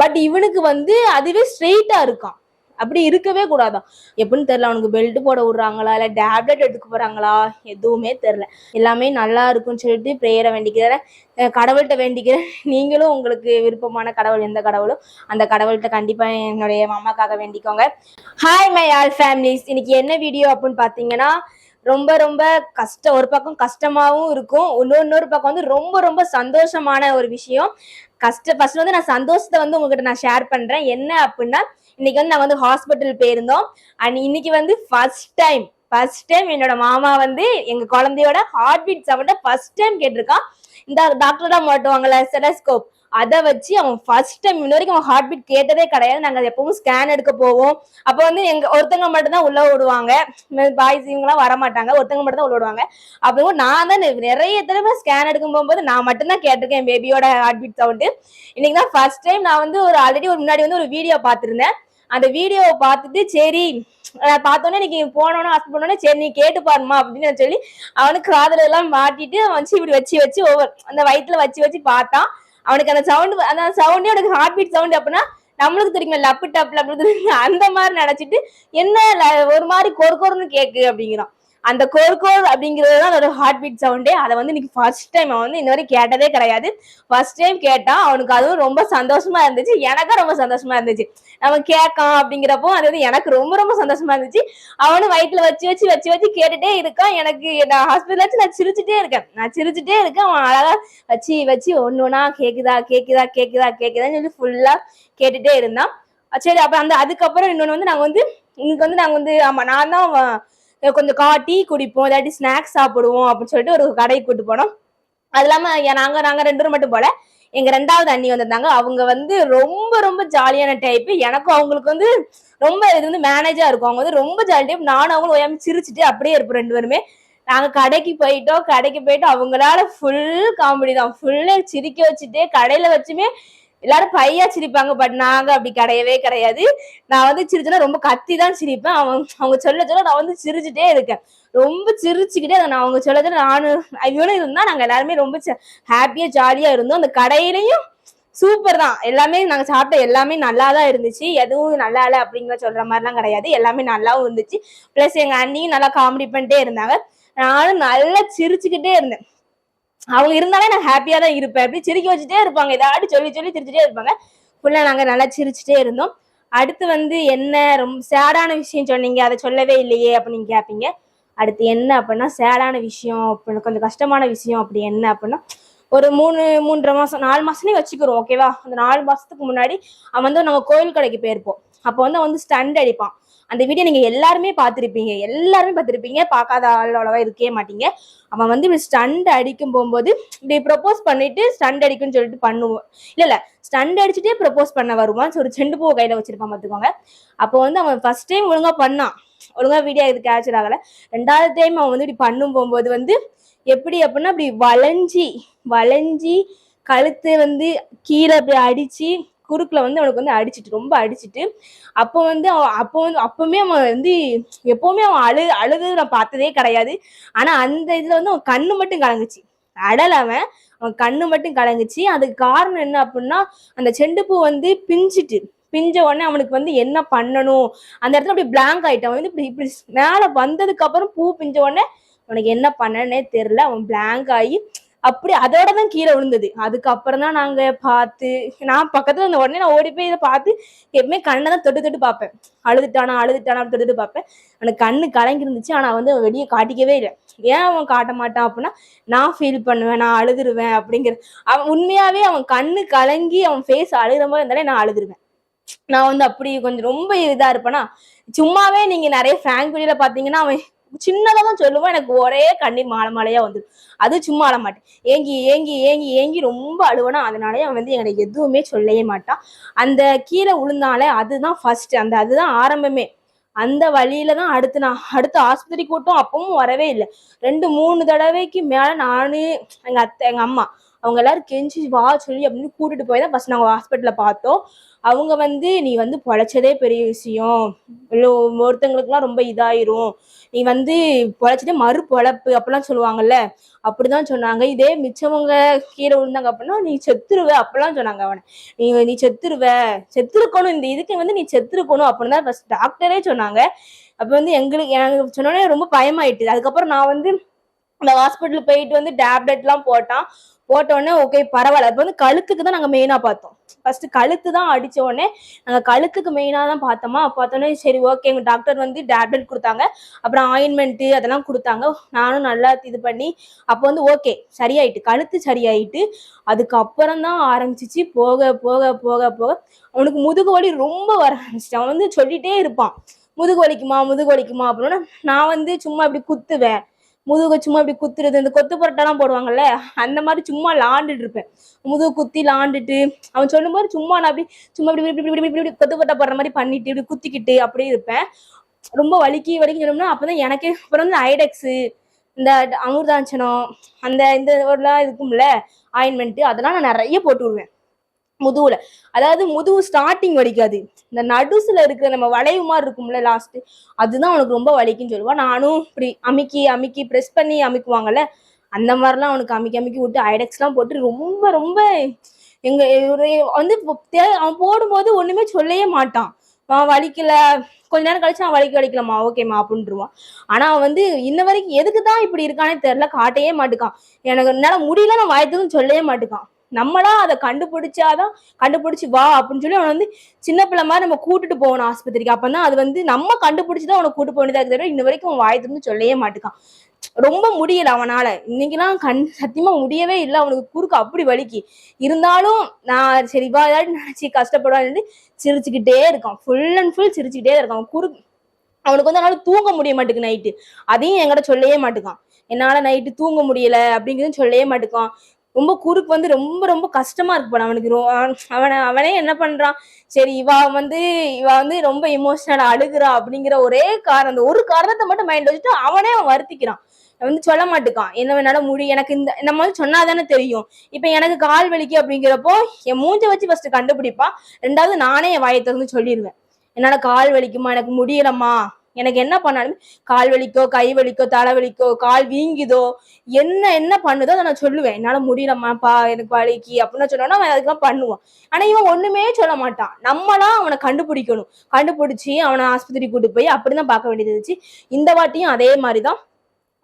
But இவனுக்கு வந்து அதுவே ஸ்ட்ரெயிட்டா இருக்கான். அப்படி இருக்கவே கூடாதான். எப்படின்னு தெரியல அவனுக்கு பெல்ட் போட விடுறாங்களா இல்லை டேப்லெட் எடுக்க போறாங்களா எதுவுமே தெரில எல்லாமே நல்லா இருக்கும்னு சொல்லிட்டு ப்ரேயரை வேண்டிக்கிறேன். கடவுள்கிட்ட வேண்டிக்கிறேன். நீங்களும் உங்களுக்கு விருப்பமான கடவுள் எந்த கடவுளும் அந்த கடவுள்கிட்ட கண்டிப்பாக என்னுடைய மாமாக்காக வேண்டிக்கோங்க. ஹாய் மை ஆல் ஃபேமிலிஸ் இன்னைக்கு என்ன வீடியோ அப்படின்னு பார்த்தீங்கன்னா ரொம்ப ரொம்ப கஷ்டம் ஒரு பக்கம் கஷ்டமாகவும் இருக்கும். இன்னொரு இன்னொரு பக்கம் வந்து ரொம்ப ரொம்ப சந்தோஷமான ஒரு விஷயம். கஷ்ட ஃபர்ஸ்ட் வந்து நான் சந்தோஷத்தை வந்து உங்ககிட்ட நான் ஷேர் பண்றேன். என்ன அப்படின்னா இன்னைக்கு வந்து நான் வந்து ஹாஸ்பிட்டல் போயிருந்தோம். அண்ட் இன்னைக்கு வந்து ஃபர்ஸ்ட் டைம் ஃபர்ஸ்ட் டைம் என்னோட மாமா வந்து எங்க குழந்தையோட ஹார்ட் பீட் சவுண்ட ஃபர்ஸ்ட் டைம் கேட்டிருக்கான். இந்த டாக்டர் தான் மாட்டுவாங்களே செலஸ்கோப் அதை வச்சு அவன் ஃபர்ஸ்ட் டைம் இன்ன வரைக்கும் அவன் ஹார்ட் பீட் கேட்டதே கிடையாது. நாங்க எப்பவும் ஸ்கேன் எடுக்க போவோம். அப்போ வந்து எங்க ஒருத்தங்க மட்டும் தான் உள்ள விடுவாங்க பாய்ஸ் இவங்கலாம் வர மாட்டாங்க ஒருத்தங்க மட்டும் தான் உள்ள விடுவாங்க அப்போ நான் தான் நிறைய தடவை ஸ்கேன் எடுக்கும் போகும்போது நான் மட்டும்தான் கேட்டிருக்கேன் என் பேபியோட ஹார்ட் பீட் சவுண்டு இன்னைக்கு தான் ஃபர்ஸ்ட் டைம் நான் வந்து ஒரு ஆல்ரெடி ஒரு முன்னாடி வந்து ஒரு வீடியோ பார்த்துருந்தேன். அந்த வீடியோவை பார்த்துட்டு சரி பார்த்தோன்னே இன்னைக்கு போனோன்னு ஹாஸ்பிட்டல் போனோடனே சரி நீ கேட்டு பாருமா அப்படின்னு சொல்லி அவனுக்கு காதல எல்லாம் மாட்டிட்டு அவன் வச்சு இப்படி வச்சு வச்சு ஒவ்வொரு அந்த வயிற்றுல வச்சு வச்சு பார்த்தான். அவனுக்கு அந்த சவுண்ட் அந்த சவுண்டே அவனுக்கு ஹார்ட் பீட் சவுண்ட் அப்படின்னா நம்மளுக்கு தெரியுமா லப்பு டப்பு லப்பு அந்த மாதிரி நினைச்சிட்டு என்ன ஒரு மாதிரி கொரு கொருன்னு கேக்கு அப்படிங்கிறான். அந்த கோர் கோர் அப்படிங்கிறது தான் அதோட ஹார்ட் பீட் சவுண்டே அதை வந்து இன்னைக்கு ஃபர்ஸ்ட் டைம் அவன் வந்து இன்ன வரைக்கும் கேட்டதே கிடையாது. ஃபர்ஸ்ட் டைம் கேட்டான் அவனுக்கு அதுவும் ரொம்ப சந்தோஷமா இருந்துச்சு. எனக்கும் ரொம்ப சந்தோஷமா இருந்துச்சு. அவன் கேட்கான் அப்படிங்கிறப்போ அது வந்து எனக்கு ரொம்ப ரொம்ப சந்தோஷமா இருந்துச்சு. அவனும் வயிற்றுல வச்சு வச்சு வச்சு வச்சு கேட்டுட்டே இருக்கான். எனக்கு நான் ஹாஸ்பிட்டல் வச்சு நான் சிரிச்சுட்டே இருக்கேன். நான் சிரிச்சுட்டே இருக்கேன். அவன் அழகா வச்சு வச்சு ஒன்று ஒன்றா கேக்குதா கேக்குதா கேக்குதா கேக்குதான்னு சொல்லி ஃபுல்லா கேட்டுட்டே இருந்தான். சரி அப்ப அந்த அதுக்கப்புறம் இன்னொன்னு வந்து நாங்க வந்து இன்னைக்கு வந்து நாங்க வந்து ஆமா நான் தான் கொஞ்சம் கா டீ குடிப்போம் இல்லாட்டி ஸ்நாக்ஸ் சாப்பிடுவோம் அப்படின்னு சொல்லிட்டு ஒரு கடைக்கு கூட்டு போனோம். அது இல்லாம நாங்கள் நாங்க நாங்க ரெண்டு பேரும் மட்டும் போல எங்க ரெண்டாவது அண்ணி வந்திருந்தாங்க. அவங்க வந்து ரொம்ப ரொம்ப ஜாலியான டைப் எனக்கும் அவங்களுக்கு வந்து ரொம்ப இது வந்து மேனேஜா இருக்கும். அவங்க வந்து ரொம்ப ஜாலி டைப் நானும் அவங்களும் ஓயாம சிரிச்சுட்டு அப்படியே இருப்போம் ரெண்டு பேருமே. நாங்க கடைக்கு போயிட்டோம். கடைக்கு போயிட்டு அவங்களால ஃபுல் காமெடி தான். ஃபுல்லா சிரிக்க வச்சுட்டு கடையில வச்சுமே எல்லாரும் பையா சிரிப்பாங்க பட் நாங்க அப்படி கிடையவே கிடையாது. நான் வந்து சிரிச்சேன்னா ரொம்ப கத்தி தான் சிரிப்பேன். அவங்க அவங்க சொல்ல சொல்ல நான் வந்து சிரிச்சுட்டே இருக்கேன். ரொம்ப சிரிச்சுக்கிட்டே அதை நான் அவங்க சொல்ல சொல்ல நானும் இவனும் இருந்தா நாங்க எல்லாருமே ரொம்ப ஹாப்பியா ஜாலியா இருந்தோம். அந்த கடையிலையும் சூப்பர் தான். எல்லாமே நாங்க சாப்பிட்ட எல்லாமே நல்லா தான் இருந்துச்சு. எதுவும் நல்லா இல்லை அப்படிங்கிற சொல்ற மாதிரிலாம் கிடையாது. எல்லாமே நல்லாவும் இருந்துச்சு. ப்ளஸ் எங்க அண்ணியும் நல்லா காமெடி பண்ணிட்டே இருந்தாங்க. நானும் நல்லா சிரிச்சுக்கிட்டே இருந்தேன். அவங்க இருந்தாலே நான் ஹாப்பியா தான் இருப்பேன். அப்படி சிரிக்க வச்சுட்டே இருப்பாங்க. ஏதாட்டி சொல்லி சொல்லி சிரிச்சுட்டே இருப்பாங்க. ஃபுல்லா நாங்க நல்லா சிரிச்சுட்டே இருந்தோம். அடுத்து வந்து என்ன ரொம்ப சேடான விஷயம் சொன்னீங்க. அதை சொல்லவே இல்லையே அப்படின்னு கேட்பீங்க அடுத்து என்ன அப்படின்னா சேடான விஷயம் அப்படின்னு கொஞ்சம் கஷ்டமான விஷயம் அப்படி என்ன அப்படின்னா ஒரு மூணு மூன்றரை மாசம் நாலு மாசமே வச்சுக்கிறோம் ஓகேவா அந்த நாலு மாசத்துக்கு முன்னாடி அவன் வந்து நம்ம கோயில் கடைக்கு போயிருப்போம். அப்போ வந்து அவன் வந்து ஸ்டண்ட் அடிப்பான். அந்த வீடியோ நீங்க எல்லாருமே பார்த்திருப்பீங்க. எல்லாருமே பார்த்திருப்பீங்க. பார்க்காத ஆளோடவா இருக்கவே மாட்டீங்க. அவன் வந்து இப்படி ஸ்டண்ட் அடிக்கும் போகும்போது இப்படி ப்ரொப்போஸ் பண்ணிட்டு ஸ்டண்ட் அடிக்கும்னு சொல்லிட்டு பண்ணுவோம். இல்ல இல்ல. ஸ்டண்ட் அடிச்சுட்டே ப்ரொபோஸ் பண்ண வருவான் ஒரு செண்டு பூவை கையில வச்சிருப்பான் பார்த்துக்கோங்க. அப்போ வந்து அவன் ஃபர்ஸ்ட் டைம் ஒழுங்கா பண்ணான். ஒழுங்கா வீடியோ இது கேப்சர் ஆகல. ரெண்டாவது டைம் அவன் வந்து இப்படி பண்ணும் போகும்போது வந்து எப்படி அப்படின்னா அப்படி வளைஞ்சி வளைஞ்சி கழுத்து வந்து கீழே அப்படி அடிச்சு குறுக்கில் வந்து அவனுக்கு வந்து அடிச்சிட்டு ரொம்ப அடிச்சிட்டு அப்போ வந்து அவன் அப்போ வந்து அப்பவுமே அவன் வந்து எப்போவுமே அவன் அழு அழுது நான் பார்த்ததே கிடையாது. ஆனால் அந்த இதில் வந்து அவன் கண்ணு மட்டும் கலங்குச்சு. அடல் அவன் அவன் கண்ணு மட்டும் கலங்குச்சு. அதுக்கு காரணம் என்ன அப்படின்னா அந்த செண்டுப்பூ வந்து பிஞ்சிட்டு பிஞ்ச உடனே அவனுக்கு வந்து என்ன பண்ணணும்? அந்த இடத்துல அப்படி பிளாங்க் ஆயிட்டான். வந்து இப்படி இப்படி மேலே வந்ததுக்கு அப்புறம் பூ பிஞ்ச உடனே அவனுக்கு என்ன பண்ணனே தெரில அவன் பிளாங்க் ஆகி அப்படி அதோட தான் கீழே விழுந்தது. அதுக்கப்புறம் தான் நாங்க பார்த்து நான் பக்கத்துல இருந்த உடனே நான் ஓடி போய் இதை பார்த்து எப்பவுமே கண்ணை தான் தொட்டு தொட்டு பார்ப்பேன். அழுதுட்டானா அழுதுட்டானா தொட்டுட்டு தொட்டு பார்ப்பேன். எனக்கு கண்ணு கலங்கி இருந்துச்சு ஆனா வந்து அவன் வெளியே காட்டிக்கவே இல்லை. ஏன் அவன் காட்ட மாட்டான் அப்படின்னா நான் ஃபீல் பண்ணுவேன் நான் அழுதுருவேன் அப்படிங்கிற அவன் உண்மையாவே அவன் கண்ணு கலங்கி அவன் ஃபேஸ் அழுகிற மாதிரி இருந்தாலே நான் அழுதுருவேன். நான் வந்து அப்படி கொஞ்சம் ரொம்ப இதா இருப்பேனா சும்மாவே நீங்க நிறைய ஃபேங்க் வீடியோல பாத்தீங்கன்னா அவன் சின்னதா தான் எனக்கு ஒரே கண்ணீர் மாலை மாலையா வந்துடும் அது சும்மா அழ மாட்டேன். ஏங்கி ஏங்கி ஏங்கி ஏங்கி ரொம்ப அழுவனா அதனாலே அவன் வந்து எனக்கு எதுவுமே சொல்லவே மாட்டான். அந்த கீழே விழுந்தாலே அதுதான் ஃபர்ஸ்ட் அந்த அதுதான் ஆரம்பமே. அந்த வழியில தான் அடுத்து நான் அடுத்து ஆஸ்பத்திரி கூட்டம் அப்பவும் வரவே இல்லை. ரெண்டு மூணு தடவைக்கு மேல நானு எங்க அத்தை எங்க அம்மா அவங்க எல்லாரும் கெஞ்சி வா சொல்லி அப்படின்னு கூட்டிட்டு போய் தான் ஃபர்ஸ்ட் நாங்கள் ஹாஸ்பிட்டல்ல பார்த்தோம். அவங்க வந்து நீ வந்து பொழைச்சதே பெரிய விஷயம். இல்லை ஒருத்தங்களுக்குலாம் ரொம்ப இதாயிரும். நீ வந்து பொழைச்சதே மறு பொழப்பு அப்படிலாம் சொல்லுவாங்கல்ல. அப்படிதான் சொன்னாங்க. இதே மிச்சவங்க கீழே விழுந்தாங்க அப்படின்னா நீ செத்துருவ அப்படிலாம் சொன்னாங்க அவனை. நீ நீ செத்துருவ. செத்துருக்கணும். இந்த இதுக்கு வந்து நீ செத்துருக்கணும் அப்படின்னு தான் ஃபர்ஸ்ட் டாக்டரே சொன்னாங்க. அப்போ வந்து எங்களுக்கு எனக்கு சொன்னோடனே ரொம்ப பயமாயிட்டு அதுக்கப்புறம் நான் வந்து அந்த ஹாஸ்பிட்டல் போயிட்டு வந்து டேப்லெட்லாம் போட்டான். போட்டோடனே ஓகே பரவாயில்ல. இப்போ வந்து கழுத்துக்கு தான் நாங்கள் மெயினாக பார்த்தோம். ஃபர்ஸ்ட் கழுத்து தான் அடித்த உடனே நாங்கள் கழுத்துக்கு மெயினாக தான் பார்த்தோமா. பார்த்தோன்னே சரி ஓகே எங்கள் டாக்டர் வந்து டேப்லெட் கொடுத்தாங்க. அப்புறம் ஆயின்மெண்ட்டு அதெல்லாம் கொடுத்தாங்க. நானும் நல்லா இது பண்ணி அப்போ வந்து ஓகே சரியாயிட்டு கழுத்து சரியாயிட்டு அதுக்கப்புறம் தான் ஆரம்பிச்சிச்சு. போக போக போக போக. அவனுக்கு முதுகு வலி ரொம்ப வர ஆரம்பிச்சிட்டு அவன் வந்து சொல்லிட்டே இருப்பான். முதுகு வலிக்குமா முதுகு வலிக்குமா அப்படின்னா நான் வந்து சும்மா இப்படி குத்துவேன். முதுகு சும்மா இப்படி குத்துறது இந்த கொத்து புரட்டெல்லாம் போடுவாங்கல்ல அந்த மாதிரி சும்மா லாண்டுட்டு இருப்பேன். முதுகு குத்தி லாண்டுட்டு அவன் சொல்லும்போது சும்மா நான் அப்படி சும்மா இப்படி இப்படி இப்படி இப்படி இப்படி கொத்து புரட்டை போடுற மாதிரி பண்ணிட்டு இப்படி குத்திக்கிட்டு அப்படியே இருப்பேன். ரொம்ப வலிக்கி வலிக்கு சொல்லணும்னா அப்பதான் எனக்கே அப்புறம் வந்து ஐடெக்ஸு இந்த அமிர்தாஞ்சனம் அந்த இந்த இதெல்லாம் இருக்கும்ல ஆயின்மெண்ட்டு அதெல்லாம் நான் நிறைய போட்டு விடுவேன். முதுகுல அதாவது முதுகு ஸ்டார்டிங் வலிக்காது இந்த நடுசுல இருக்கிற நம்ம வளைவு மாதிரி இருக்கும்ல லாஸ்ட் அதுதான் அவனுக்கு ரொம்ப வலிக்குன்னு சொல்லுவான் நானும் இப்படி அமுக்கி அமுக்கி ப்ரெஸ் பண்ணி அமுக்குவாங்கல்ல அந்த மாதிரிலாம் அவனுக்கு அமுக்கி அமுக்கி விட்டு ஐடெக்ஸ்லாம் போட்டு ரொம்ப ரொம்ப எங்க வந்து அவன் போடும்போது ஒண்ணுமே சொல்லவே மாட்டான். அவன் வலிக்கல. கொஞ்ச நேரம் கழிச்சு அவன் வலிக்க வலிக்கலாமா ஓகேம்மா அப்படின்ட்டுருவான் ஆனா அவன் வந்து இன்ன வரைக்கும் எதுக்கு தான் இப்படி இருக்கானே தெரியல. காட்டவே மாட்டுக்கான். எனக்கு என்னால முடியல நான் வாயத்துக்கும் சொல்லவே மாட்டுக்கான். நம்மளா அதை கண்டுபிடிச்சாதான் கண்டுபிடிச்சு வா அப்படின்னு சொல்லி அவனை வந்து சின்ன பிள்ளை மாதிரி நம்ம கூட்டிட்டு போகணும் ஆஸ்பத்திரிக்கு. அப்பதான் அது வந்து நம்ம கண்டுபிடிச்சிதான் அவனை கூட்டு போக வேண்டியதா இன்ன வரைக்கும் அவன் வாய் திறந்து சொல்லவே மாட்டுக்கான். ரொம்ப முடியல அவனால. இன்னைக்கெல்லாம் கண் சத்தியமா முடியவே இல்லை. அவனுக்கு குறுக்கு அப்படி வலிக்கு. இருந்தாலும் நான் சரி வா ஏதாவது நினைச்சு கஷ்டப்படுவான்னு சிரிச்சுக்கிட்டே இருக்கான். ஃபுல் அண்ட் ஃபுல் சிரிச்சுக்கிட்டே இருக்கான். குறுக்கு அவனுக்கு வந்து அதனால தூங்க முடிய மாட்டேங்குது நைட்டு அதையும் என்கிட்ட சொல்லவே மாட்டுக்கான். என்னால நைட்டு தூங்க முடியல அப்படிங்கிறது சொல்லவே மாட்டுக்கான். ரொம்ப குறுக்கு வந்து ரொம்ப ரொம்ப கஷ்டமா இருக்கு அவனுக்கு. அவனை அவனே என்ன பண்றான்? சரி இவ வந்து இவ வந்து ரொம்ப இமோஷனல் அழுகுறா அப்படிங்கிற ஒரே காரணம் அந்த ஒரு காரணத்தை மட்டும் மைண்ட் வச்சுட்டு அவனே அவன் வருத்திக்கிறான். வந்து சொல்ல மாட்டுக்கான். என்ன வேணாலும் முடி எனக்கு இந்த நம்ம வந்து சொன்னாதானே தெரியும். இப்ப எனக்கு கால் வலிக்கு அப்படிங்கிறப்போ என் மூஞ்ச வச்சு ஃபர்ஸ்ட் கண்டுபிடிப்பான் ரெண்டாவது நானே என் வாயை திறந்து சொல்லிடுவேன் என்னால கால் வலிக்குமா எனக்கு முடியலம்மா. எனக்கு என்ன பண்ணாலும் கால் வலிக்கோ கை வலிக்கோ தலை வலிக்கோ கால் வீங்குதோ என்ன என்ன பண்ணுதோ அதை நான் சொல்லுவேன். என்னால முடியலம்மாப்பா எனக்கு வலிக்கு அப்படின்னு சொன்னோன்னா அவன் அதுக்கெல்லாம் பண்ணுவான். ஆனா இவன் ஒண்ணுமே சொல்ல மாட்டான். நம்மளா அவனை கண்டுபிடிக்கணும். கண்டுபிடிச்சி அவனை ஆஸ்பத்திரி கூட்டு போய் அப்படிதான் பார்க்க வேண்டியது இருந்துச்சு. இந்த வாட்டியும் அதே மாதிரிதான்.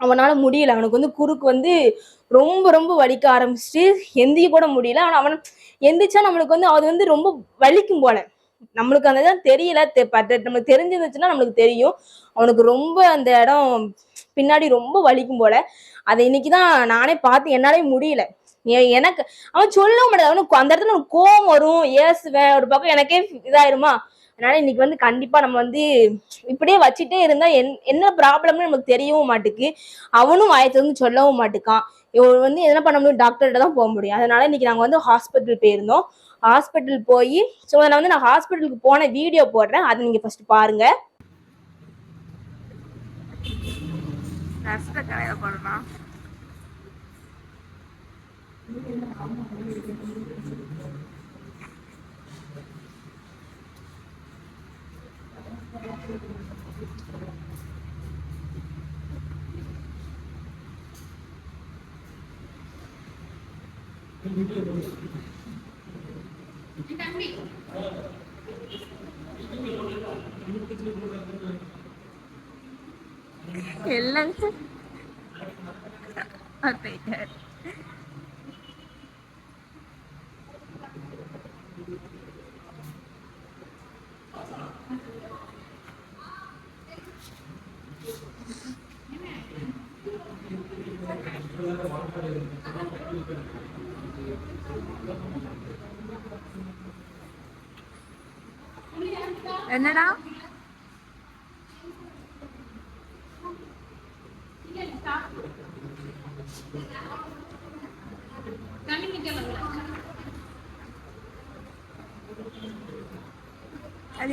அவனால முடியல. அவனுக்கு வந்து குறுக்கு வந்து ரொம்ப ரொம்ப வலிக்க ஆரம்பிச்சிட்டு எந்திக்க கூட முடியல. ஆனா அவன் எந்திரிச்சா நம்மளுக்கு வந்து அது வந்து ரொம்ப வலிக்கும் போல. நம்மளுக்கு அந்த இடம் தெரியல. நம்மளுக்கு தெரிஞ்சிருந்துச்சுன்னா நம்மளுக்கு தெரியும். அவனுக்கு ரொம்ப அந்த இடம் பின்னாடி ரொம்ப வலிக்கும் போல. அதை இன்னைக்குதான் நானே பார்த்து என்னாலே முடியல. எனக்கு அவன் சொல்லவும் மாட்டான். அவனுக்கு அந்த இடத்துல கோவம் வரும். ஏசுவேன். ஒரு பக்கம் எனக்கே இதாயிருமா? அதனால இன்னைக்கு வந்து கண்டிப்பா நம்ம வந்து இப்படியே வச்சுட்டே இருந்தா என் என்ன ப்ராப்ளம்னு நமக்கு தெரியவும் மாட்டுக்கு. அவனும் வாயத்தை வந்து சொல்லவும் மாட்டுக்கான். இவன் வந்து என்ன பண்ண முடியும்? டாக்டர்கிட்ட தான் போக முடியும். அதனால இன்னைக்கு நாங்க வந்து ஹாஸ்பிட்டல் போயிருந்தோம். ஹாஸ்பிட்டல் போய் ஸோ நான் வந்து நான் ஹாஸ்பிட்டலுக்கு போன வீடியோ போடுறேன். அதை நீங்க ஃபர்ஸ்ட் பாருங்க. ரசத்தை கரையில போடணும் எல்லாம் அத்தைங்க என்னடா அது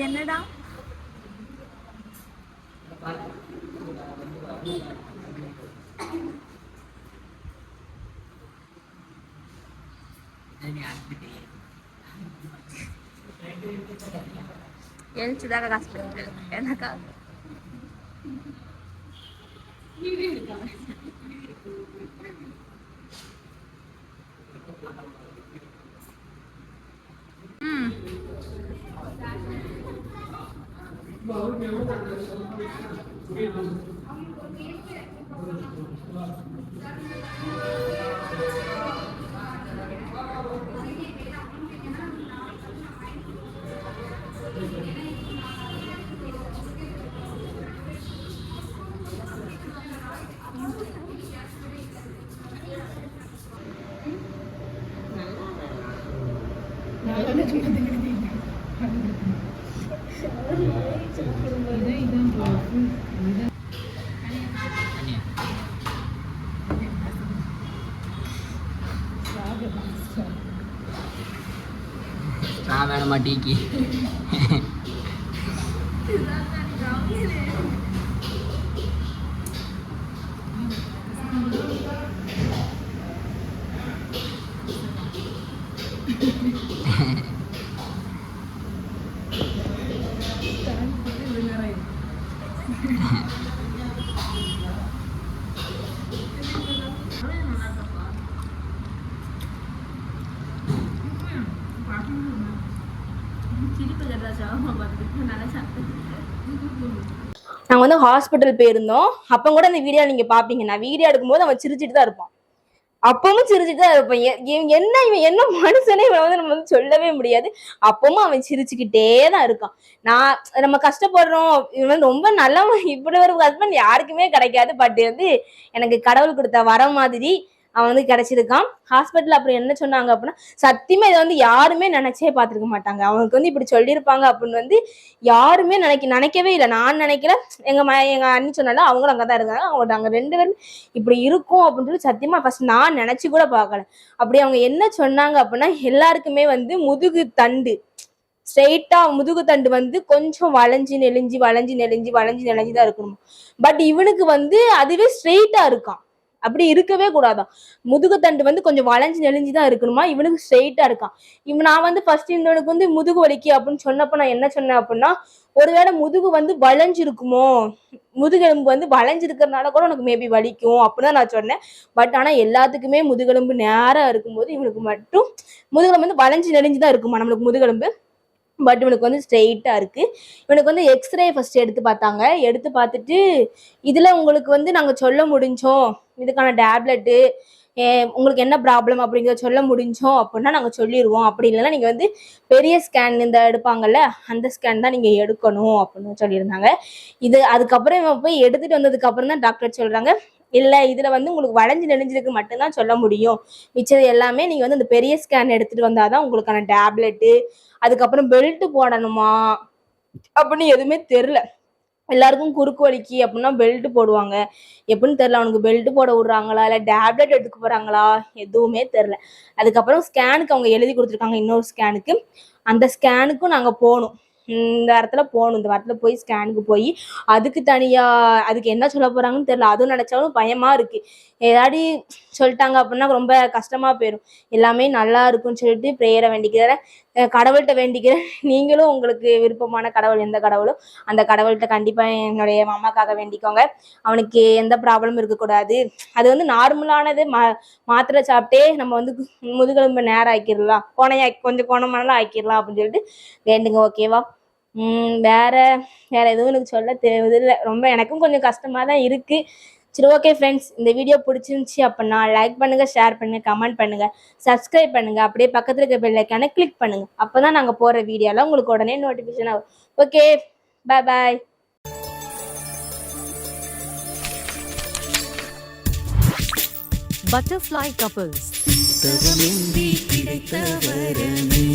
என்னடா எழுச்சிதாக காசு போட்டு எனக்கா ம் ಹಾಂ ಮೇಡಮ್ ಟೀಕಿ நாங்கள் வந்து ஹாஸ்பிட்டல் போயிருந்தோம். அப்ப கூட அந்த வீடியோ நீங்க பார்ப்பீங்க நான் வீடியோ எடுக்கும்போது அவன் சிரிச்சிட்டு தான் இருப்பான். அப்பவும் சிரிச்சுட்டுதான் இருப்பான். இவன் என்ன இவன் என்ன மனுஷனே இவன் வந்து நம்ம வந்து சொல்லவே முடியாது. அப்பவும் அவன் சிரிச்சுக்கிட்டே தான் இருக்கான். நான் நம்ம கஷ்டப்படுறோம். இவன் வந்து ரொம்ப நல்லவன். இப்படி ஒரு ஹஸ்பண்ட் யாருக்குமே கிடைக்காது. பட் வந்து எனக்கு கடவுள் கொடுத்த வர மாதிரி அவன் வந்து கிடைச்சிருக்கான். ஹாஸ்பிட்டல் அப்புறம் என்ன சொன்னாங்க அப்படின்னா சத்தியமா இதை வந்து யாருமே நினைச்சே பார்த்துருக்க மாட்டாங்க. அவனுக்கு வந்து இப்படி சொல்லியிருப்பாங்க அப்படின்னு வந்து யாருமே நினைக்க நினைக்கவே இல்லை. நான் நினைக்கல. எங்க ம எங்க அண்ணி சொன்னாலும் அவங்களும் அங்கே தான் இருக்காங்க. அவங்க அங்கே ரெண்டு பேரும் இப்படி இருக்கும் அப்படின்னு சொல்லி சத்தியமா ஃபர்ஸ்ட் நான் நினைச்சு கூட பார்க்கல. அப்படி அவங்க என்ன சொன்னாங்க அப்படின்னா எல்லாருக்குமே வந்து முதுகு தண்டு. ஸ்ட்ரெயிட்டா முதுகு தண்டு வந்து கொஞ்சம் வளைஞ்சு நெளிஞ்சு வளைஞ்சு நெளிஞ்சு வளைஞ்சு நெளிஞ்சு தான் இருக்கணும்? பட் இவனுக்கு வந்து அதுவே ஸ்ட்ரெயிட்டா இருக்கான். அப்படி இருக்கவே கூடாதான். முதுகுத்தண்டு வந்து கொஞ்சம் வளைஞ்சு நெளிஞ்சு தான் இருக்கணுமா? இவனுக்கு ஸ்ட்ரெயிட்டா இருக்கான். இவன் நான் வந்து ஃபர்ஸ்ட் இவனுக்கு வந்து முதுகு வலிக்கு அப்படின்னு சொன்னப்ப நான் என்ன சொன்னேன் அப்படின்னா ஒருவேளை முதுகு வந்து வளைஞ்சிருக்குமோ? முதுகெலும்பு வந்து வளைஞ்சிருக்கிறதுனால கூட உனக்கு மேபி வலிக்கும் அப்படின்னு நான் சொன்னேன். பட் ஆனா எல்லாத்துக்குமே முதுகெலும்பு நேரா இருக்கும்போது இவனுக்கு மட்டும் முதுகெலும்பு வந்து வளைஞ்சு நெளிஞ்சு தான் இருக்குமா? நம்மளுக்கு முதுகெலும்பு. பட் இவனுக்கு வந்து ஸ்ட்ரெயிட்டாக இருக்குது இவனுக்கு வந்து எக்ஸ்ரே ஃபஸ்ட்டு எடுத்து பார்த்தாங்க. எடுத்து பார்த்துட்டு இதில் உங்களுக்கு வந்து நாங்கள் சொல்ல முடிஞ்சோம். இதுக்கான டேப்லெட்டு உங்களுக்கு என்ன ப்ராப்ளம் அப்படிங்கிறத சொல்ல முடிஞ்சோம் அப்படின்னா நாங்கள் சொல்லிடுவோம் அப்படி இல்லைன்னா நீங்கள் வந்து பெரிய ஸ்கேன் இந்த எடுப்பாங்கல்ல அந்த ஸ்கேன் தான் நீங்கள் எடுக்கணும் அப்படின்னு சொல்லியிருந்தாங்க. இது அதுக்கப்புறம் இவன் போய் எடுத்துகிட்டு வந்ததுக்கப்புறம் தான் டாக்டர் சொல்கிறாங்க இல்லை இதில் வந்து உங்களுக்கு வளைஞ்சு நெளிஞ்சிருக்கு மட்டும்தான் சொல்ல முடியும். மிச்சது எல்லாமே நீங்கள் வந்து அந்த பெரிய ஸ்கேன் எடுத்துகிட்டு வந்தால் தான் உங்களுக்கான டேப்லெட்டு அதுக்கப்புறம் பெல்ட் போடணுமா? அப்படின்னு எதுவுமே தெரில எல்லாருக்கும் குறுக்கு வலிக்கு அப்படின்னா பெல்ட் போடுவாங்க. எப்படின்னு தெரில அவனுக்கு பெல்ட் போட விடுறாங்களா இல்லை டேப்லெட் எடுத்துக்க போகிறாங்களா எதுவுமே தெரில அதுக்கப்புறம் ஸ்கேனுக்கு அவங்க எழுதி கொடுத்துருக்காங்க இன்னொரு ஸ்கேனுக்கு அந்த ஸ்கேனுக்கும் நாங்கள் போகணும். இந்த வாரத்தில் போகணும். இந்த வாரத்தில் போய் ஸ்கேனுக்கு போய் அதுக்கு தனியாக அதுக்கு என்ன சொல்ல போகிறாங்கன்னு தெரில அதுவும் நினச்சாலும் பயமாக இருக்குது ஏதாடி சொல்லிட்டாங்க அப்படின்னா ரொம்ப கஷ்டமாக போயிடும் எல்லாமே நல்லா இருக்கும்னு சொல்லிட்டு ப்ரேயரை வேண்டிக்கிறேன். கடவுள்கிட்ட வேண்டிக்கிறேன். நீங்களும் உங்களுக்கு விருப்பமான கடவுள் எந்த கடவுளோ அந்த கடவுள்கிட்ட கண்டிப்பாக என்னுடைய மாமாக்காக வேண்டிக்கோங்க. அவனுக்கு எந்த ப்ராப்ளமும் இருக்கக்கூடாது. அது வந்து நார்மலானது மா மாத்திரை சாப்பிட்டே நம்ம வந்து முதுகெலும்பு நேரம் ஆக்கிடலாம். கோணையா கொஞ்சம் கோணமானலாம் ஆக்கிடலாம் அப்படின்னு சொல்லிட்டு வேண்டுங்க. ஓகேவா வேற வேற எதுவும் எனக்கு சொல்ல தேவையில்லை. ரொம்ப எனக்கும் கொஞ்சம் கஷ்டமா தான் இருக்கு. சரி ஓகே ஃப்ரெண்ட்ஸ் இந்த வீடியோ பிடிச்சிருந்துச்சி அப்படின்னா லைக் பண்ணுங்க ஷேர் பண்ணுங்க கமெண்ட் பண்ணுங்க சப்ஸ்கிரைப் பண்ணுங்க. அப்படியே பக்கத்துல இருக்க பெல் ஐக்கானை கிளிக் பண்ணுங்க. அப்பதான் நாங்க போற வீடியோலாம் உங்களுக்கு உடனே நோட்டிபிகேஷன் ஆகும். Okay bye bye Butterfly couples. தவமின்றி கிடைத்த வரமே